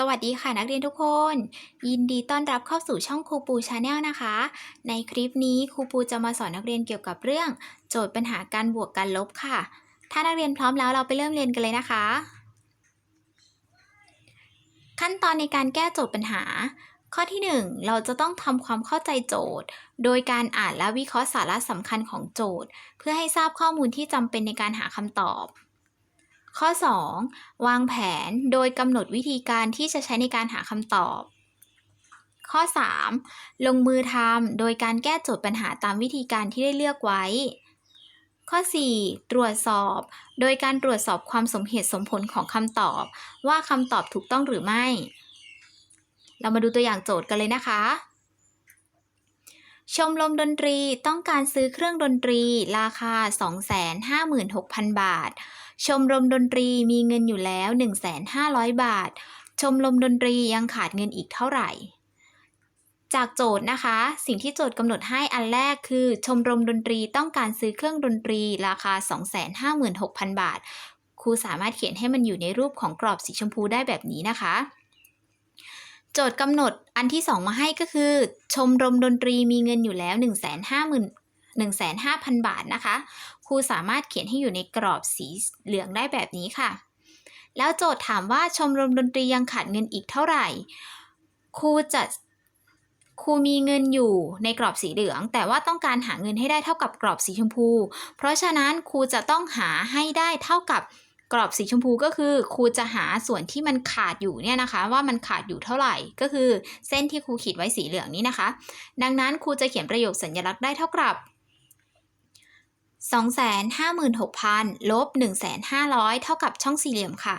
สวัสดีค่ะนักเรียนทุกคน ยินดีต้อนรับเข้าสู่ช่องครูปูชาแนลนะคะ ในคลิปนี้ครูปูจะมาสอนนักเรียนเกี่ยวกับเรื่อง โจทย์ปัญหาการบวกการลบค่ะ ถ้านักเรียนพร้อมแล้วเราไปเริ่มเรียนกันเลยนะคะ ขั้นตอนในการแก้โจทย์ปัญหา ข้อที่ 1 เราจะต้องทำความเข้าใจโจทย์ โดยการอ่านและวิเคราะห์สาระสำคัญของโจทย์ เพื่อให้ทราบข้อมูลที่จำเป็นในการหาคำตอบ ข้อ 2. วางแผนโดยกำหนดวิธีการที่จะใช้ในการหาคำตอบ ข้อ 3. ลงมือทำโดยการแก้โจทย์ปัญหาตามวิธีการที่ได้เลือกไว้ ข้อ 4. ตรวจสอบ โดยการตรวจสอบความสมเหตุสมผลของคำตอบ ว่าคำตอบถูกต้องหรือไม่ เรามาดูตัวอย่างโจทย์กันเลยนะคะ ชมรมดนตรีต้องการซื้อเครื่องดนตรีราคา 256,000 บาท ชมรมดนตรีมีเงินอยู่แล้ว 1,500 บาท ชมรมดนตรียังขาดเงินอีกเท่าไหร่ จากโจทย์นะคะ สิ่งที่โจทย์กำหนดให้อันแรกคือ ชมรมดนตรีต้องการซื้อเครื่องดนตรีราคา 256,000 บาท ครูสามารถเขียนให้มันอยู่ในรูปของกรอบสีชมพูได้แบบนี้นะคะ โจทย์กำหนดอันที่ 2 มาให้ก็คือ ชมรมดนตรีมีเงินอยู่แล้ว 150,000 1,500,000 บาทนะคะ ครูสามารถเขียนให้อยู่ในกรอบสีเหลืองได้แบบนี้ค่ะ แล้วโจทย์ถามว่าชมรมดนตรียังขาดเงินอีกเท่าไหร่ ครูจะครูมีเงินอยู่ในกรอบสีเหลือง แต่ว่าต้องการหาเงินให้ได้เท่ากับกรอบสีชมพู เพราะฉะนั้นครูจะต้องหาให้ได้เท่ากับ กรอบสีชมพูก็คือครูจะหาส่วนที่มันขาดอยู่เนี่ยนะคะ ว่ามันขาดอยู่เท่าไหร่ ก็คือเส้นที่ครูขีดไว้สีเหลืองนี้นะคะ ดังนั้นครูจะเขียนประโยคสัญลักษณ์ได้เท่ากับ256,000ลบ1,500 เท่ากับช่องสี่เหลี่ยมค่ะ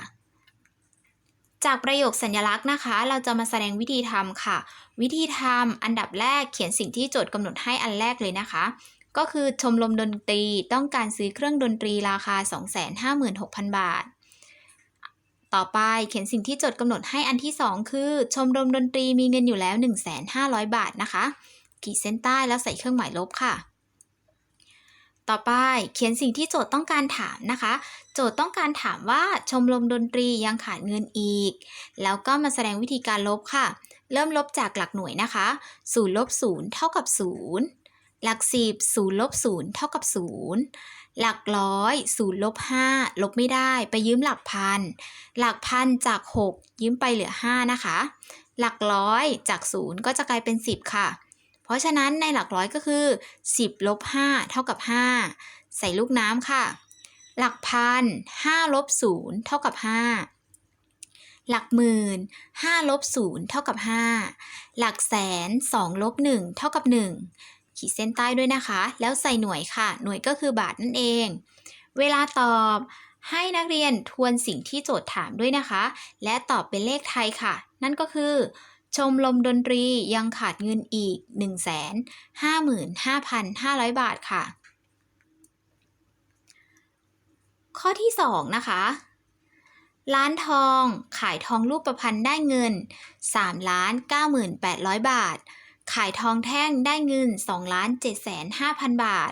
จากประโยคสัญลักษณ์นะคะ เราจะมาแสดงวิธีทำค่ะ วิธีทำอันดับแรกเขียนสิ่งที่โจทย์กำหนดให้อันแรกเลยนะคะ ก็คือชมรมดนตรีต้องการซื้อเครื่องดนตรีราคา 256,000 บาท ต่อไปเขียนสิ่งที่โจทย์กำหนดให้อันที่ 2 คือ ชมรมดนตรีมีเงินอยู่แล้ว 1,500 บาทนะคะ ขีดเส้นใต้แล้วใส่เครื่องหมายลบค่ะ ต่อไปเขียนสิ่งที่โจทย์ต้องการถามนะคะ โจทย์ต้องการถามว่าชมรมดนตรียังขาดเงินอีก แล้วก็มาแสดงวิธีการลบค่ะ เริ่มลบจากหลักหน่วยนะคะ 0ลบ0เท่ากับ0 หลัก10 0ลบ0เท่ากับ0หลักร้อย0ลบ5ลบไม่ได้ไปยืมหลักพัน หลักพันจาก6ยืมไปเหลือ5นะคะ หลักร้อยจาก0ก็จะกลายเป็น10ค่ะ เพราะฉะนั้นในหลักร้อยก็คือ10ลบ5เท่ากับ5ใส่ลูกน้ำค่ะ หลักพัน5ลบ0เท่ากับ5หลักหมื่น5ลบ0เท่ากับ 5 หลักแสน2ลบ1เท่ากับ 1 ขีดเส้นใต้ด้วยนะคะ แล้วใส่หน่วยค่ะ หน่วยก็คือบาทนั่นเอง เวลาตอบให้นักเรียนทวนสิ่งที่โจทย์ถามด้วยนะคะ และตอบเป็นเลขไทยค่ะ นั่นก็คือ ชมรมดนตรียังขาดเงินอีก 155,500 บาทค่ะ ข้อที่ 2 นะคะร้านทองขายทองรูปประพันธ์ได้เงิน3ล้าน98,000 บาท ขายทองแท่งได้เงิน2ล้าน7,500,000 บาท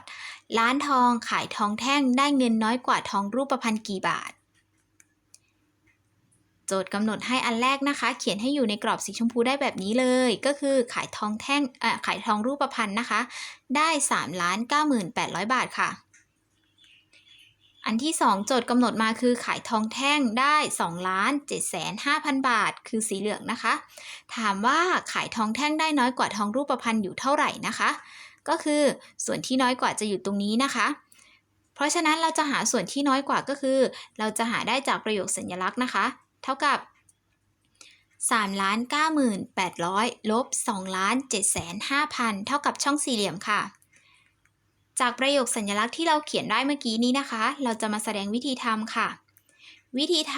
ร้านทองขายทองแท่งได้เงินน้อยกว่าทองรูปประพันธ์กี่บาท โจทย์กำหนดให้อันแรกนะคะ เขียนให้อยู่ในกรอบสีชมพูได้แบบนี้เลย ก็คือขายทองแท่งอ่อขายทองรูปพรรณนะคะ ได้3ล้าน9,800 บาทค่ะ อันที่ 2 โจทย์กำหนดมาคือขายทองแท่งได้2ล้าน7 5 0 0 0 บาท คือสีเหลืองนะคะ ถามว่าขายทองแท่งได้น้อยกว่าทองรูปพรรณอยู่เท่าไหร่นะคะ ก็คือส่วนที่น้อยกว่าจะอยู่ตรงนี้นะคะ เพราะฉะนั้นเราจะหาส่วนที่น้อยกว่าก็คือ เราจะหาได้จากประโยคสัญลักษณ์นะคะ เท่ากับ3ล้าน98,000ลบ2ล้าน7 5 0 0 0 เท่ากับช่องสี่เหลี่ยมค่ะ จากประโยคสัญลักษณ์ที่เราเขียนได้เมื่อกี้นี้นะคะ เราจะมาแสดงวิธีทำค่ะ วิธีท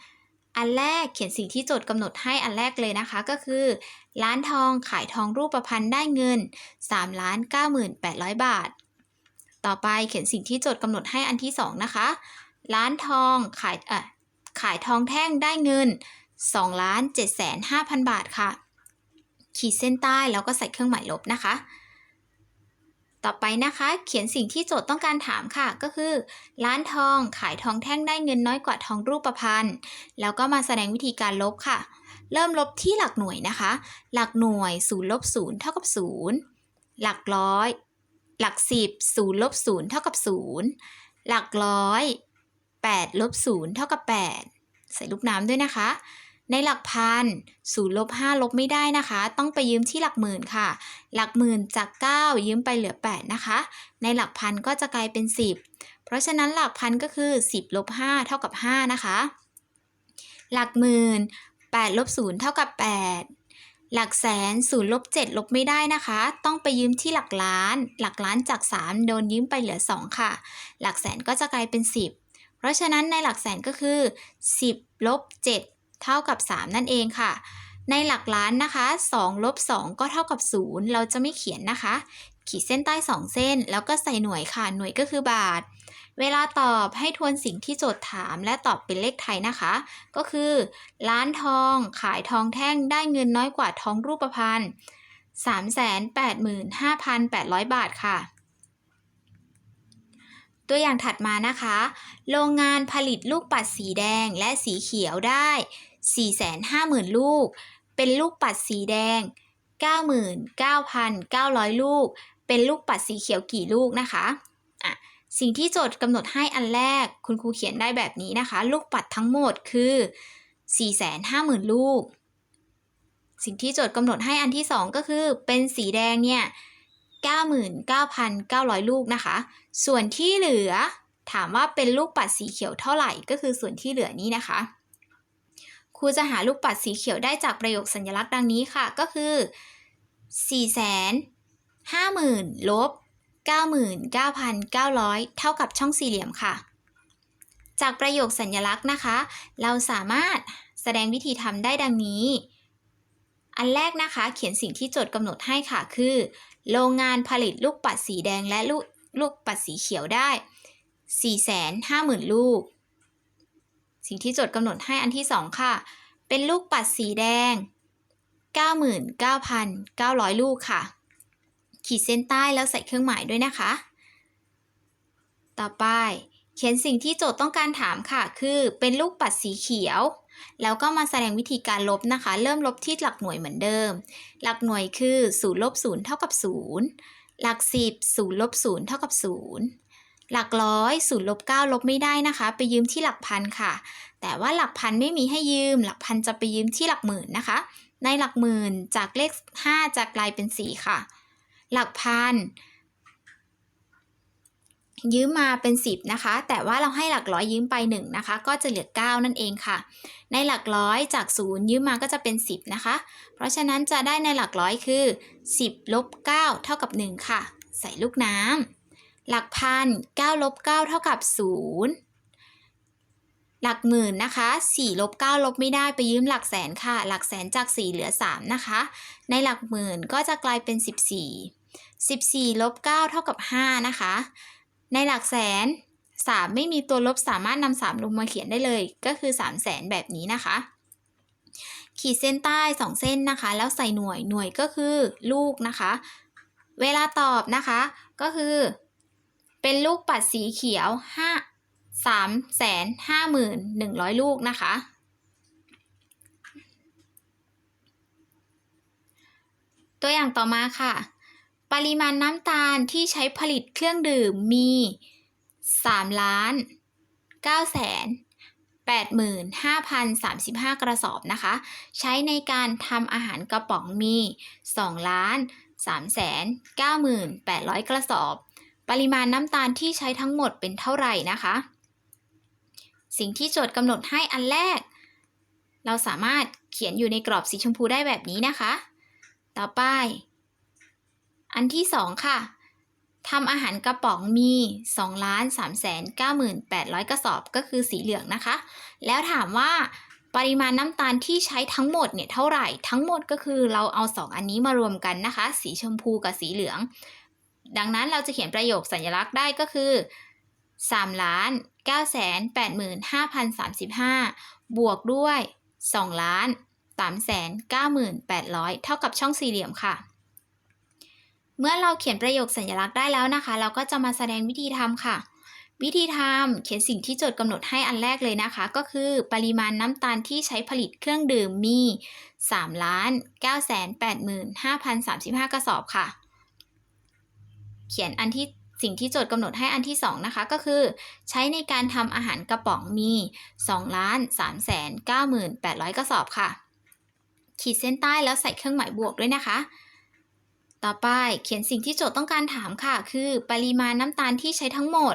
ำอันแรกเขียนสิ่งที่โจทย์กำหนดให้อันแรกเลยนะคะ ก็คือ ร้านทองขายทองรูปพรรณได้เงิน3ล้าน98,000 บาท ต่อไปเขียนสิ่งที่โจทย์กำหนดให้อันที่สองนะคะ ร้านทองขายเอ่อขายทองแท่งได้เงิน2ล้าน7 5 0 0 0 บาทค่ะ ขีดเส้นใต้แล้วก็ใส่เครื่องหมายลบนะคะ ต่อไปนะคะ เขียนสิ่งที่โจทย์ต้องการถามค่ะ ก็คือ ร้านทองขายทองแท่งได้เงินน้อยกว่าทองรูปพรรณแล้วก็มาแสดงวิธีการลบค่ะ เริ่มลบที่หลักหน่วยนะคะ หลักหน่วย0ลบ0เท่ากับ0หลักร้อย หลัก10 0ลบ0เท่ากับ0หลักร้อย8ลบ0เท่ากับ 8 ใส่ลูกน้ำด้วยนะคะ ในหลักพัน0ลบ5ลบไม่ได้นะคะ ต้องไปยืมที่หลักหมื่นค่ะ หลักหมื่นจาก 9 ยืมไปเหลือ 8 นะคะ ในหลักพันก็จะกลายเป็น 10 เพราะฉะนั้นหลักพันก็คือ 10ลบ5เท่ากับ 5 นะคะ หลักหมื่น8ลบ0เท่ากับ 8หลักแสน0ลบ7ลบไม่ได้นะคะ ต้องไปยืมที่หลักล้าน หลักล้านจาก 3 โดนยืมไปเหลือ 2 ค่ะ หลักแสนก็จะกลายเป็น 10 เพราะฉะนั้นในหลักแสนก็คือ 10ลบ7 เท่ากับ 3 นั่นเองค่ะ ในหลักล้านนะคะ2ลบ2ก็เท่ากับ 0 เราจะไม่เขียนนะคะ ขีดเส้นใต้ 2 เส้น แล้วก็ใส่หน่วยค่ะ หน่วยก็คือบาท เวลาตอบให้ทวนสิ่งที่โจทย์ถามและตอบเป็นเลขไทยนะคะ ก็คือ ร้านทองขายทองแท่งได้เงินน้อยกว่าทองรูปพรรณ385,800 บาทค่ะ ตัวอย่างถัดมานะคะ โรงงานผลิตลูกปัดสีแดงและสีเขียวได้ 450,000 ลูก เป็นลูกปัดสีแดง 99,900 ลูก เป็นลูกปัดสีเขียวกี่ลูกนะคะอะสิ่งที่โจทย์กำหนดให้อันแรก คุณครูเขียนได้แบบนี้นะคะ ลูกปัดทั้งหมดคือ 450,000 ลูก สิ่งที่โจทย์กำหนดให้อันที่ 2 ก็คือเป็นสีแดงเนี่ย99,900 ลูกนะคะ ส่วนที่เหลือถามว่าเป็นลูกปัดสีเขียวเท่าไหร่ก็คือส่วนที่เหลือนี้นะคะ รูจะหาลูกปัดสีเขียวได้จากประโยคสัญลักษณ์ดังนี้ค่ะ ก็คือ 4 5 0 0 0 0ลบ99,900 เท่ากับช่องสี่เหลี่ยมค่ะ จากประโยคสัญลักษณ์นะคะ เราสามารถแสดงวิธีทำได้ดังนี้ อันแรกนะคะ เขียนสิ่งที่โจทย์กำหนดให้ค่ะ คือ โรงงานผลิตลูกปัดสีแดงและลูกลูกปัดสีเขียวได้ 450,000 ลูก สิ่งที่โจทย์กำหนดให้อันที่ 2 ค่ะ เป็นลูกปัดสีแดง 99,900 ลูกค่ะ ขีดเส้นใต้แล้วใส่เครื่องหมายด้วยนะคะ ต่อไปเขียนสิ่งที่โจทย์ต้องการถามค่ะ คือเป็นลูกปัดสีเขียว แล้วก็มาแสดงวิธีการลบนะคะ เริ่มลบที่หลักหน่วยเหมือนเดิม หลักหน่วยคือ0ลบ0เท่ากับ0หลัก 10 0ลบ0เท่ากับ0 หลักร้อย0ลบ9ลบไม่ได้นะคะ ไปยืมที่หลักพันค่ะ แต่ว่าหลักพันไม่มีให้ยืม หลักพันจะไปยืมที่หลักหมื่นนะคะ ในหลักหมื่นจากเลข 5 จะกลายเป็น 4 ค่ะ หลักพันยืมมาเป็น 10 นะคะ แต่ว่าเราให้หลักร้อยยืมไป1นะคะ ก็จะเหลือ 9 นั่นเองค่ะ ในหลักร้อยจาก 0 ยืมมาก็จะเป็น 10 นะคะ เพราะฉะนั้นจะได้ในหลักร้อยคือ 10ลบ9เท่ากับ 1 ค่ะ ใส่ลูกน้ำ หลักพัน9ลบ9เท่ากับ 0 หลักหมื่นนะคะ4ลบ9ลบไม่ได้ไปยืมหลักแสนค่ะ หลักแสนจาก 4 เหลือ 3 นะคะ ในหลักหมื่นก็จะกลายเป็น 14 14ลบ9เท่ากับ 5 นะคะ ในหลักแสน 3 ไม่มีตัวลบสามารถนำ3ลงมาเขียนได้เลย ก็คือ3แสนแบบนี้นะคะ ขีดเส้นใต้ 2 เส้นนะคะ แล้วใส่หน่วยหน่วยก็คือลูกนะคะ เวลาตอบนะคะก็คือ เป็นลูกปัดสีเขียว5 3แสน5หมื่น100ลูกนะคะ ตัวอย่างต่อมาค่ะ ปริมาณน้ำตาลที่ใช้ผลิตเครื่องดื่มมี3ล้าน9แสน85,035 กระสอบนะคะ ใช้ในการทำอาหารกระป๋องมี 2 ล้าน3แสน9,800 กระสอบ ปริมาณน้ำตาลที่ใช้ทั้งหมดเป็นเท่าไหร่นะคะ สิ่งที่โจทย์กำหนดให้อันแรก เราสามารถเขียนอยู่ในกรอบสีชมพูได้แบบนี้นะคะ ต่อไป อันที่สองค่ะทำอาหารกระป๋องมี2ล้าน3แสน98,000 กระสอบก็คือสีเหลืองนะคะ แล้วถามว่าปริมาณน้ำตาลที่ใช้ทั้งหมดเนี่ยเท่าไหร่ ทั้งหมดก็คือเราเอา 2 อันนี้มารวมกันนะคะ สีชมพูกับสีเหลือง ดังนั้นเราจะเขียนประโยคสัญลักษณ์ได้ก็คือ3ล้าน9แสน85,035 บวกด้วย2ล้าน3แสน98,000 เท่ากับช่องสี่เหลี่ยมค่ะ เมื่อเราเขียนประโยคสัญลักษณ์ได้แล้วนะคะ เราก็จะมาแสดงวิธีทำค่ะ วิธีทำเขียนสิ่งที่โจทย์กำหนดให้อันแรกเลยนะคะ ก็คือปริมาณน้ำตาลที่ใช้ผลิตเครื่องดื่มมี3ล้าน9 8 5 0 35 กระสอบค่ะ เขียนอันที่สิ่งที่โจทย์กำหนดให้อันที่ 2 นะคะ ก็คือ ใช้ในการทำอาหารกระป๋องมี 2 ล้าน3 9 8 0 0 กระสอบค่ะ ขีดเส้นใต้แล้วใส่เครื่องหมายบวกด้วยนะคะ ต่อไปเขียนสิ่งที่โจทย์ต้องการถามค่ะ คือปริมาณน้ำตาลที่ใช้ทั้งหมด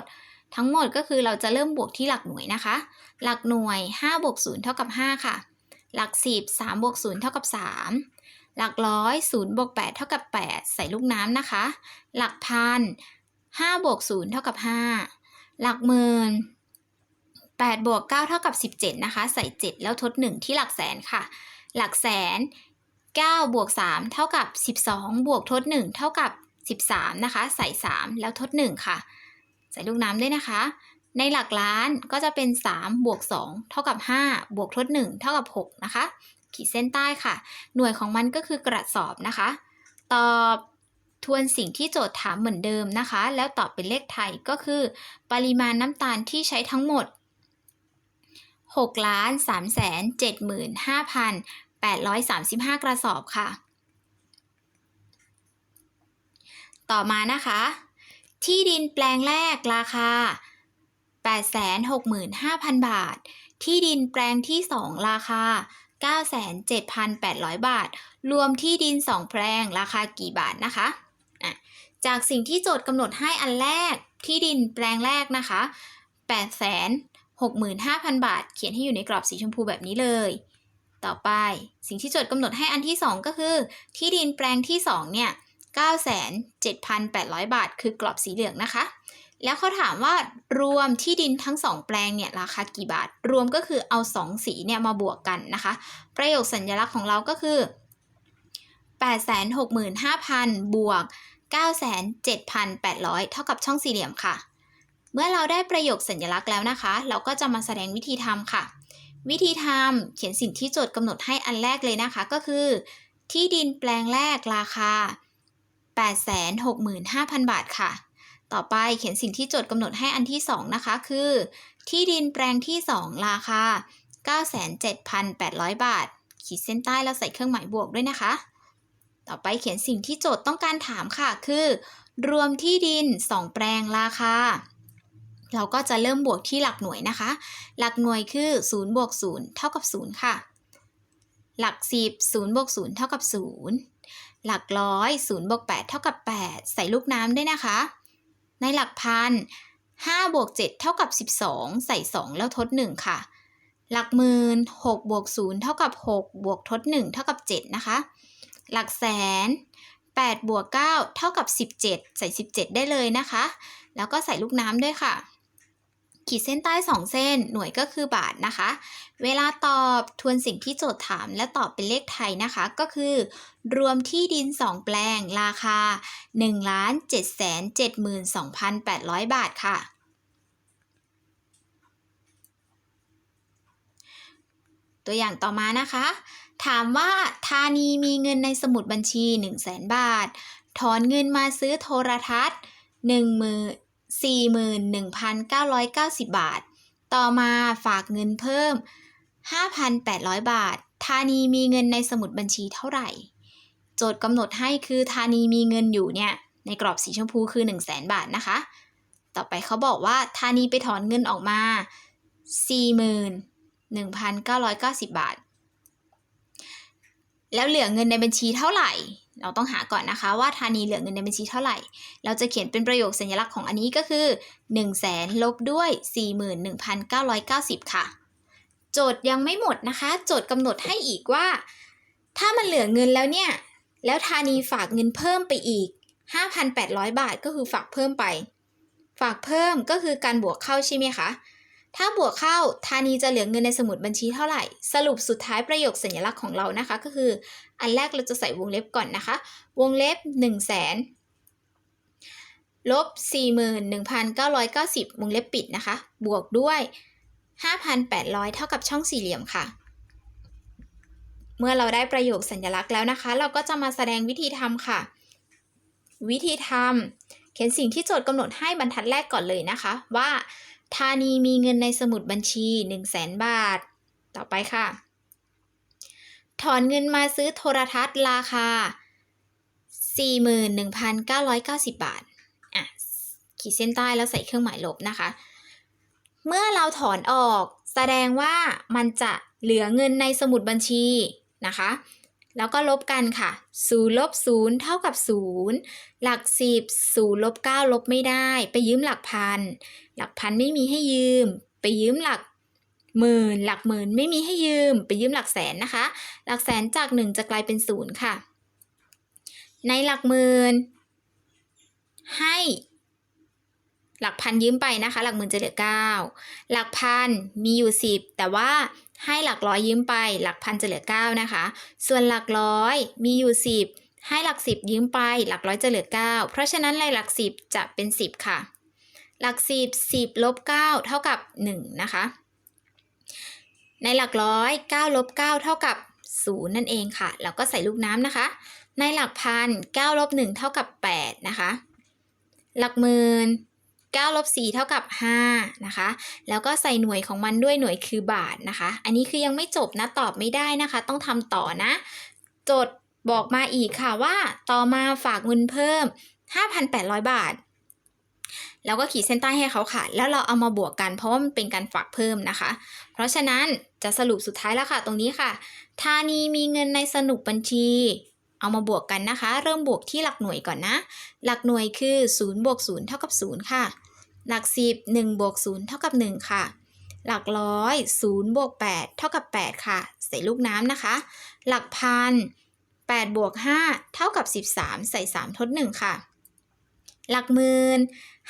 ทั้งหมดก็คือเราจะเริ่มบวกที่หลักหน่วยนะคะ หลักหน่วย5บวก0เท่ากับ 5 ค่ะ หลัก 10 3บวก0เท่ากับ 3 หลักร้อย0บวก8เท่ากับ 8 ใส่ลูกน้ำนะคะ หลักพัน5บวก0เท่ากับ 5 หลักหมื่น8บวก9เท่ากับ 17 นะคะ ใส่ 7 แล้วทด 1 ที่หลักแสนค่ะ หลักแสน9บวก3เท่ากับ 12 บวกทด 1 เท่ากับ 13 นะคะ ใส่ 3 แล้วทด 1 ค่ะ ใส่ลูกน้ำด้วยนะคะ ในหลักล้านก็จะเป็น 3 บวก 2 เท่ากับ 5 บวกทด 1 เท่ากับ 6 นะคะ ขีดเส้นใต้ค่ะ หน่วยของมันก็คือกระสอบนะคะ ตอบทวนสิ่งที่โจทย์ถามเหมือนเดิมนะคะ แล้วตอบเป็นเลขไทยก็คือ ปริมาณน้ำตาลที่ใช้ทั้งหมด6ล้าน3แสน75,835 กระสอบค่ะ ต่อมานะคะ ที่ดินแปลงแรกราคา 865,000 บาท ที่ดินแปลงที่ 2 ราคา 97,800 บาท รวมที่ดิน 2 แปลง ราคากี่บาทนะคะะจากสิ่งที่โจทย์กำหนดให้อันแรกที่ดินแปลงแรกนะคะ 865,000 บาท เขียนให้อยู่ในกรอบสีชมพูแบบนี้เลย ต่อไปสิ่งที่โจทย์กำหนดให้อันที่ 2 ก็คือ ที่ดินแปลงที่ 2 เนี่ย 97,800 บาท คือกรอบสีเหลืองนะคะ แล้วเขาถามว่ารวมที่ดินทั้ง2แปลงเนี่ยราคากี่บาท รวมก็คือเอา2สีเนี่ยมาบวกกันนะคะ ประโยคสัญลักษณ์ของเราก็คือ 865,000 บวก 97,800 เท่ากับช่องสี่เหลี่ยมค่ะ เมื่อเราได้ประโยคสัญลักษณ์แล้วนะคะ เราก็จะมาแสดงวิธีทำค่ะ วิธีทำเขียนสิ่งที่โจทย์กำหนดให้อันแรกเลยนะคะก็คือ ที่ดินแปลงแรกราคา 865,000 บาทค่ะ ต่อไปเขียนสิ่งที่โจทย์กำหนดให้อันที่ 2 นะคะ คือ ที่ดินแปลงที่ 2 ราคา 97,800 บาท ขีดเส้นใต้แล้วใส่เครื่องหมายบวกด้วยนะคะ ต่อไปเขียนสิ่งที่โจทย์ต้องการถามค่ะ คือ รวมที่ดิน 2 แปลงราคา เราก็จะเริ่มบวกที่หลักหน่วยนะคะ หลักหน่วยคือ0บวก0เท่ากับ 0 ค่ะ หลัก 10 0บวก0เท่ากับ 0 หลักร้อย0บวก8เท่ากับ 8 ใส่ลูกน้ำด้วยนะคะ ในหลักพัน5บวก7เท่ากับ 12 ใส่ 2 แล้วทด 1 ค่ะ หลักหมื่น6บวก0เท่ากับ 6 บวกทด 1 เท่ากับ 7 นะคะ หลักแสน8บวก9เท่ากับ 17 ใส่ 17 ได้เลยนะคะ แล้วก็ใส่ลูกน้ำด้วยค่ะ ขีดเส้นใต้ 2 เส้น หน่วยก็คือบาทนะคะ เวลาตอบทวนสิ่งที่โจทย์ถามและตอบเป็นเลขไทยนะคะ ก็คือ รวมที่ดิน 2 แปลง ราคา 1 7 7 2 8 0 0 บาทค่ะ ตัวอย่างต่อมานะคะ ถามว่าธานีมีเงินในสมุดบัญชี 1 0 0 0 0 0 บาท ถอนเงินมาซื้อโทรทัศน์ 41,990 บาท ต่อมาฝากเงินเพิ่ม 5,800 บาท ธานีมีเงินในสมุดบัญชีเท่าไหร่ โจทย์กำหนดให้คือธานีมีเงินอยู่เนี่ยในกรอบสีชมพูคือ 1 0 0 0 0 0 บาทนะคะ ต่อไปเขาบอกว่าธานีไปถอนเงินออกมา 41,990 บาท แล้วเหลือเงินในบัญชีเท่าไหร่ เราต้องหาก่อนนะคะ ว่าธานีเหลือเงินในบัญชีเท่าไหร่ เราจะเขียนเป็นประโยคสัญลักษณ์ของอันนี้ก็คือ 1 0 0 0 0แสนลบด้วย 41,990 ค่ะ โจทย์ยังไม่หมดนะคะ โจทย์กำหนดให้อีกว่า ถ้ามันเหลือเงินแล้วเนี่ย แล้วธานีฝากเงินเพิ่มไปอีก 5,800 บาทก็คือฝากเพิ่มไป ฝากเพิ่มก็คือการบวกเข้าใช่ไหมคะ ถ้าบวกเข้าธานีจะเหลือเงินในสมุดบัญชีเท่าไหร่ สรุปสุดท้ายประโยคสัญลักษณ์ของเรานะคะ ก็คือ อันแรกเราจะใส่วงเล็บก่อนนะคะ วงเล็บ 1 0 0 0 0แสนลบ 41,990 วงเล็บปิดนะคะ บวกด้วย 5,800 เท่ากับช่องสี่เหลี่ยมค่ะ เมื่อเราได้ประโยคสัญลักษณ์แล้วนะคะ เราก็จะมาแสดงวิธีทำค่ะ วิธีทำเขียนสิ่งที่โจทย์กำหนดให้บรรทัดแรกก่อนเลยนะคะ ว่า ธานีมีเงินในสมุดบัญชี 1 0 0 0 0แสนบาท ต่อไปค่ะ ถอนเงินมาซื้อโทรทัศน์ราคา 41,990 บาท อะ ขีดเส้นใต้แล้วใส่เครื่องหมายลบนะคะ เมื่อเราถอนออกแสดงว่ามันจะเหลือเงินในสมุดบัญชีนะคะ แล้วก็ลบกันค่ะ0ลบ0เท่ากับ 0 หลัก 10 0ลบ9ลบไม่ได้ ไปยืมหลักพัน หลักพันไม่มีให้ยืม ไปยืมหลักหมื่น หลักหมื่นไม่มีให้ยืม ไปยืมหลักแสนนะคะ หลักแสนจาก 1 จะกลายเป็น 0 ค่ะ ในหลักหมื่นให้ หลักพันยืมไปนะคะ หลักหมื่นจะเหลือ9หลักพันมีอยู่10แต่ว่าให้หลักร้อยยืมไป หลักพันจะเหลือ9นะคะ ส่วนหลักร้อยมีอยู่10ให้หลัก10ยืมไป หลักร้อยจะเหลือ9เพราะฉะนั้นในหลัก10จะเป็น10ค่ะ หลัก10 10ลบ9เท่ากับ1นะคะ ในหลักร้อย9ลบ9เท่ากับ0นั่นเองค่ะ แล้วก็ใส่ลูกน้ำนะคะ ในหลักพัน9ลบ1เท่ากับ8นะคะ หลักหมื่น 9ลบ4เท่ากับ5นะคะ แล้วก็ใส่หน่วยของมันด้วยหน่วยคือบาทนะคะ อันนี้คือยังไม่จบนะตอบไม่ได้นะคะ ต้องทำต่อนะโจทย์บอกมาอีกค่ะว่า ต่อมาฝากเงินเพิ่ม 5,800 บาท แล้วก็ขีดเส้นใต้ให้เขาค่ะ แล้วเราเอามาบวกกันเพราะว่ามันเป็นการฝากเพิ่มนะคะ เพราะฉะนั้นจะสรุปสุดท้ายแล้วค่ะ ตรงนี้ค่ะธานีมีเงินในสนุกบัญชีเอามาบวกกันนะคะ เริ่มบวกที่หลักหน่วยก่อนนะ หลักหน่วยคือ 0 บวก 0 เท่ากับ 0 ค่ะ หลัก10 1บวก0เท่ากับ 1 ค่ะ หลักร้อย0บวก8เท่ากับ 8 ค่ะ ใส่ลูกน้ำนะคะ หลักพัน8บวก5เท่ากับ 13 ใส่ 3 ทด 1 ค่ะ หลักหมื่น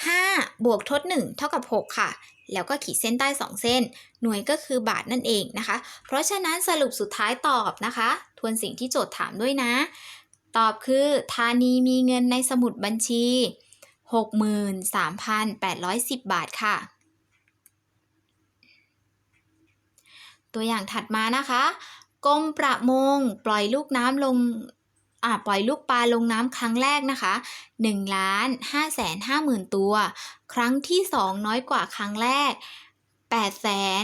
5บวกทด 1 เท่ากับ 6 ค่ะ แล้วก็ขีดเส้นใต้ 2 เส้น หน่วยก็คือบาทนั่นเองนะคะ เพราะฉะนั้นสรุปสุดท้ายตอบนะคะ ทวนสิ่งที่โจทย์ถามด้วยนะ ตอบคือธานีมีเงินในสมุดบัญชี 63,810 บาทค่ะ ตัวอย่างถัดมานะคะกรมประมงปล่อยลูกน้ำลงอ่าปล่อยลูกปลาลงน้ำครั้งแรกนะคะ1ล้าน5แสน5หมื่นตัว ครั้งที่ 2 น้อยกว่าครั้งแรก8แสน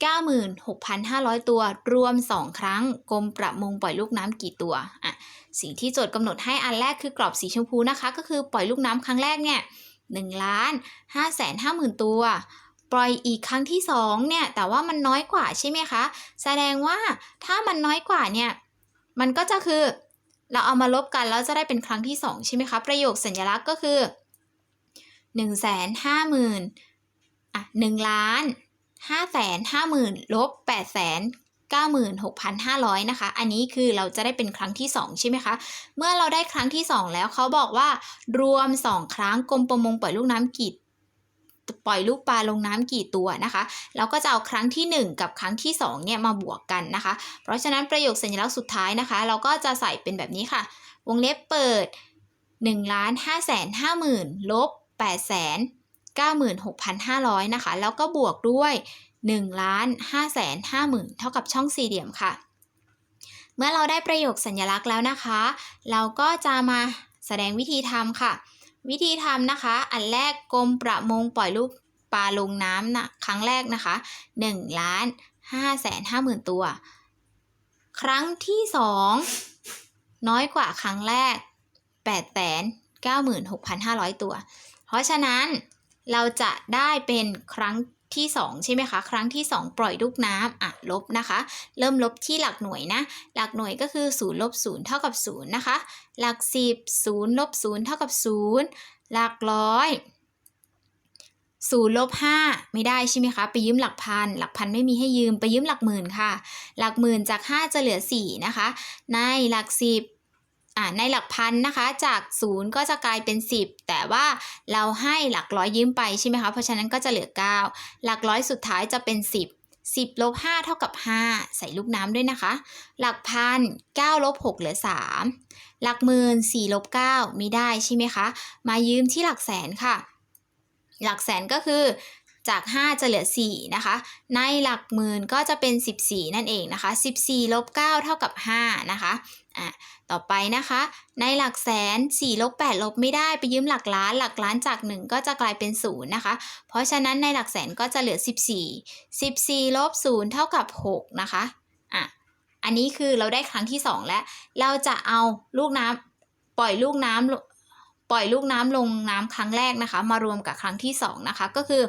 96,500 ตัว รวม 2 ครั้ง กรมประมงปล่อยลูกน้ำกี่ตัวอะสิ่งที่โจทย์กำหนดให้อันแรกคือกรอบสีชมพูนะคะ ก็คือปล่อยลูกน้ำครั้งแรกเนี่ย1ล้าน5แสน5หมื่นตัว ปล่อยอีกครั้งที่ 2 เนี่ย แต่ว่ามันน้อยกว่าใช่ไหมคะ แสดงว่าถ้ามันน้อยกว่าเนี่ย มันก็จะคือเราเอามาลบกันแล้วจะได้เป็นครั้งที่ 2 ใช่ไหมคะ ประโยคสัญลักษณ์ก็คือ 1 5 0 0 0 0อะ1ล้าน 5แสน5หมื่นลบ8แสน96,500 นะคะ อันนี้คือเราจะได้เป็นครั้งที่ 2 ใช่ไหมคะ เมื่อเราได้ครั้งที่ 2 แล้วเขาบอกว่ารวม 2 ครั้งกรมประมงปล่อยลูกน้ำกี่ปล่อยลูกปลาลงน้ำกี่ตัวนะคะ เราก็จะเอาครั้งที่ 1 กับครั้งที่2เนี่ยมาบวกกันนะคะ เพราะฉะนั้นประโยคสัญลักษณ์สุดท้ายนะคะ เราก็จะใส่เป็นแบบนี้ค่ะ วงเล็บเปิด1ล้าน5แสน5หมื่นลบ8แสน 96,500 นะคะ แล้วก็บวกด้วย1ล้าน5แสน5หมื่นเท่ากับช่องสี่เหลี่ยมค่ะ เมื่อเราได้ประโยคสัญลักษณ์แล้วนะคะ เราก็จะมาแสดงวิธีทำค่ะ วิธีทำนะคะ อันแรกกรมประมงปล่อยลูกปลาลงน้ำนะครั้งแรกนะคะ1ล้าน5แสน5หมื่นตัว ครั้งที่ 2 น้อยกว่าครั้งแรก8แสน96,500 ตัว เพราะฉะนั้น เราจะได้เป็นครั้งที่ 2 ใช่ไหมคะ ครั้งที่ 2 ปล่อยลูกน้ำอะลบนะคะ เริ่มลบที่หลักหน่วยนะ หลักหน่วยก็คือ0ลบ0เท่ากับ0นะคะ หลัก 10 0ลบ0เท่ากับ0หลักร้อย0ลบ5ไม่ได้ใช่ไหมคะ ไปยืมหลักพัน หลักพันไม่มีให้ยืมไปยืมหลักหมื่นค่ะ หลักหมื่นจาก 5 จะเหลือ 4 นะคะ ในหลัก 10 ในหลักพันนะคะจาก0ก็จะกลายเป็น 10 แต่ว่าเราให้หลักร้อยยืมไปใช่ไหมคะเพราะฉะนั้นก็จะเหลือ 9 หลักร้อยสุดท้ายจะเป็น 10 10ลบ5เท่ากับ 5 ใส่ลูกน้ำด้วยนะคะ หลักพัน9ลบ6เหลือ 3 หลักหมื่น4ลบ9ไม่ได้ใช่ไหมคะ มายืมที่หลักแสนค่ะ หลักแสนก็คือจาก 5 จะเหลือ 4 นะคะ ในหลักหมื่นก็จะเป็น 14 นั่นเองนะคะ 14ลบ9เท่ากับ5นะคะ อะต่อไปนะคะ ในหลักแสน4ลบ8ลบไม่ได้ไปยืมหลักล้านหลักล้านจาก 1 ก็จะกลายเป็น0นะคะ เพราะฉะนั้นในหลักแสนก็จะเหลือ 14 14ลบ0เท่ากับ6นะคะอะอันนี้คือเราได้ครั้งที่ 2 แล้ว เราจะเอาลูกน้ำปล่อยลูกน้ำปล่อยลูกน้ำลงน้ำครั้งแรกนะคะ มารวมกับครั้งที่ 2 นะคะ ก็คือ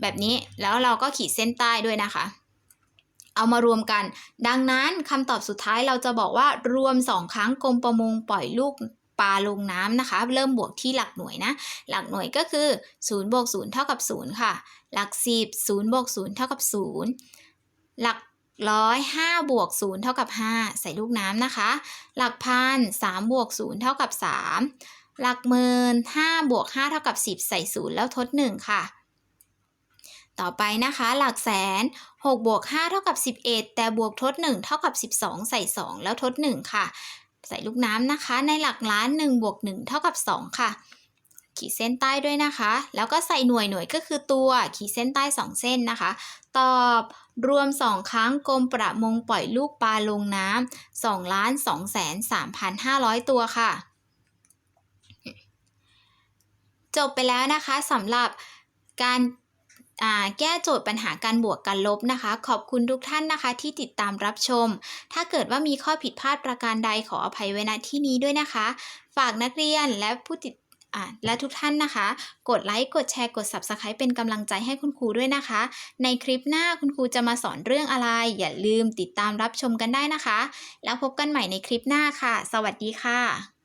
แบบนี้แล้วเราก็ขีดเส้นใต้ด้วยนะคะ เอามารวมกัน ดังนั้นคำตอบสุดท้ายเราจะบอกว่ารวม 2 ครั้งกรมประมงปล่อยลูกปลาลงน้ำนะคะ เริ่มบวกที่หลักหน่วยนะ หลักหน่วยก็คือ0บวก0เท่ากับ 0 ค่ะ หลัก 10 0บวก0เท่ากับ 0 หลักร้อยห้าบวกศูนย์เท่ากับห้าใส่ลูกน้ำนะคะ หลักพันสามบวกศูนย์เท่ากับสามหลักหมื่นห้าบวกห้าเท่ากับสิบใส่ศูนย์แล้วทดหนึ่งค่ะ ต่อไปนะคะหลักแสน6บวก5เท่ากับ 11 แต่บวกทด 1 เท่ากับ 12 ใส่ 2 แล้วทด 1 ค่ะ ใส่ลูกน้ำนะคะ ในหลักล้าน1บวก1เท่ากับ 2 ค่ะ ขีดเส้นใต้ด้วยนะคะ แล้วก็ใส่หน่วยหน่วยก็คือตัวขีดเส้นใต้ 2 เส้นนะคะ ตอบรวม 2 ครั้งกรมประมงปล่อยลูกปลาลงน้ำ2ล้าน2แสน3,500 ตัวค่ะ จบไปแล้วนะคะสำหรับการ แก้โจทย์ปัญหาการบวกการลบนะคะ ขอบคุณทุกท่านนะคะที่ติดตามรับชม ถ้าเกิดว่ามีข้อผิดพลาดประการใดขออภัยไว้ณที่นี้ด้วยนะคะ ฝากนักเรียนและผู้ติดและทุกท่านนะคะ กดไลค์ กดแชร์ กด Subscribe เป็นกำลังใจให้คุณครูด้วยนะคะ ในคลิปหน้าคุณครูจะมาสอนเรื่องอะไร อย่าลืมติดตามรับชมกันได้นะคะ แล้วพบกันใหม่ในคลิปหน้าค่ะ สวัสดีค่ะ